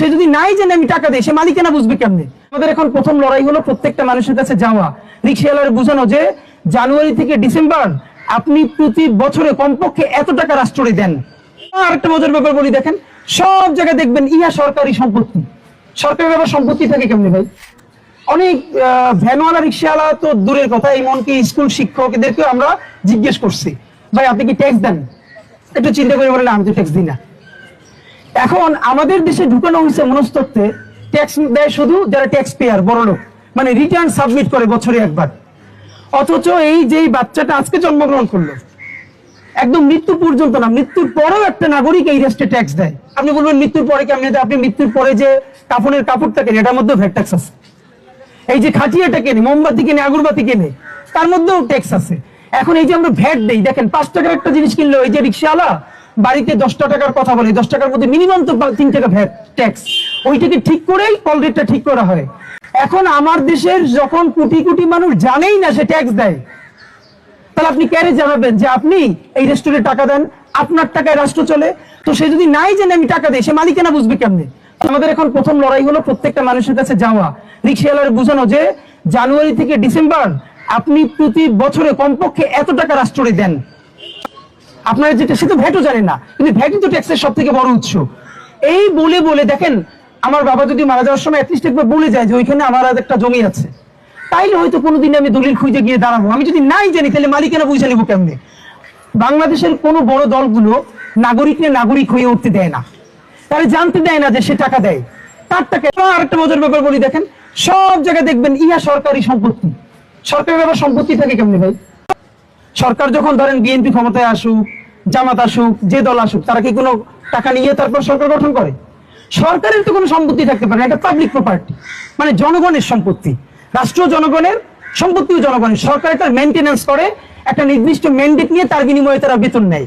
সে যদি নাই জেনে আমি টাকা দিই, সে মালিকানা বুঝবে কেমনে? আমাদের এখন প্রথম লড়াই হলো প্রত্যেকটা মানুষের কাছে যাওয়া। রিক্সাওয়ালার বোঝানো যে, জানুয়ারি থেকে ডিসেম্বর আপনি প্রতি বছরে কমপক্ষে এত টাকা রাষ্ট্রে দেন। আর একটা মজার ব্যাপার বলি দেখেন, সব জায়গায় দেখবেন ইহা সরকারি সম্পত্তি। সরকারি ব্যাপার সম্পত্তি থাকে কেমনি ভাই? অনেক ভ্যানওয়ালা রিক্সাওয়ালা তো দূরের কথা, এমনকি স্কুল শিক্ষক এদেরকেও আমরা জিজ্ঞেস করছি। ভাই, আপনি কি ট্যাক্স দেন? একটু চিন্তা করে বলেন, আমি তো ট্যাক্স দিই না। এখন আমাদের দেশে ঢুকানো হয়েছে মনস্তত্ত্বে ট্যাক্স দেয় শুধু যারা ট্যাক্স পেয়ার বড় লোক। মানে রিটার্ন সাবমিট করে বছরে একবার। অথচ এই যে বাচ্চাটা আজকে জন্মগ্রহণ করল, একদম মৃত্যু পর্যন্ত না, মৃত্যুর পরেও একটা নাগরিক এই রেস্টে ট্যাক্স দেয়। আপনি বলবেন, মৃত্যুর পরে কেমন আপনি মৃত্যুর পরে যে কাপড়ের কাপড়টা কেনে এটার মধ্যেও ভ্যাট ট্যাক্স আছে। এই যে খাটিয়াটা কেনে, মোমবাতি কেনে, আগরবাতি কেনে, তার মধ্যেও ট্যাক্স আছে। এখন এই যে আমরা ভ্যাট দেই, দেখেন, পাঁচ টাকার একটা জিনিস কিনলো, এই যে রিক্সাওয়ালা বাড়িতে দশটা টাকার কথা বলে, দশ টাকার মধ্যে মিনিমাম তো তিন টাকা ভ্যাট ট্যাক্স ওইটাকে ঠিক করেই কল রেটটা ঠিক করা হয়। এখন আমার দেশের যখন কোটি কোটি মানুষ জানেই না সে ট্যাক্স দেয়। তাহলে আপনি ক্যারে জানাবেন যে আপনি এই রেস্টুরেন্টে টাকা দেন? আপনার টাকায় রাষ্ট্র চলে। তো সে যদি নাই জেনে আমি টাকা দিই, সে মালিকানা বুঝবে কেমনে? আমাদের এখন প্রথম লড়াই হলো প্রত্যেকটা মানুষের কাছে যাওয়া। রিক্সাওয়ালার বোঝানো যে, জানুয়ারি থেকে ডিসেম্বর আপনি প্রতি বছরে কমপক্ষে এত টাকা রাষ্ট্রে দেন। আপনারা যেটা সে তো ভ্যাটও জানে না, কিন্তু ভ্যাটই তো ট্যাক্সের সব থেকে বড় উৎস। এই বলে বলে দেখেন, আমার বাবা যদি মারা যাওয়ার সময় অ্যাটলিস্ট একবার বলে যায় যে ওইখানে আমার আর একটা জমি আছে। তাইলে হয়তো কোনোদিন আমি দলিল খুঁজে গিয়ে দাঁড়াবো। আমি যদি নাই জানি তাহলে মালিকানা বুঝে নেব কেমনে? বাংলাদেশের কোনো বড় দলগুলো নাগরিককে নাগরিক হয়ে উঠতে দেয় না। তারা জানতে দেয় না যে সে টাকা দেয়। তার টাকা আর একটা মজার ব্যাপার বলি দেখেন, সব জায়গায় দেখবেন ইহা সরকারি সম্পত্তি। সরকারি ব্যাপার সম্পত্তি থাকে কেমনে ভাই? সরকার যখন ধরেন বিএনপি ক্ষমতায় আসুক, জামাত আসুক, যে দল আসুক, তারা কি কোনো টাকা নিয়ে তারপর সরকার গঠন করে? সরকারের তো কোনো সম্পত্তি থাকতে পারে না, এটা পাবলিক প্রপার্টি মানে জনগণের সম্পত্তি, রাষ্ট্রীয় জনগণের সম্পত্তিও জনগণের। সরকার এটা মেনটেন্যান্স করে, একটা নির্দিষ্ট ম্যান্ডেট নিয়ে তার বিনিময়ে তারা বেতন নেয়।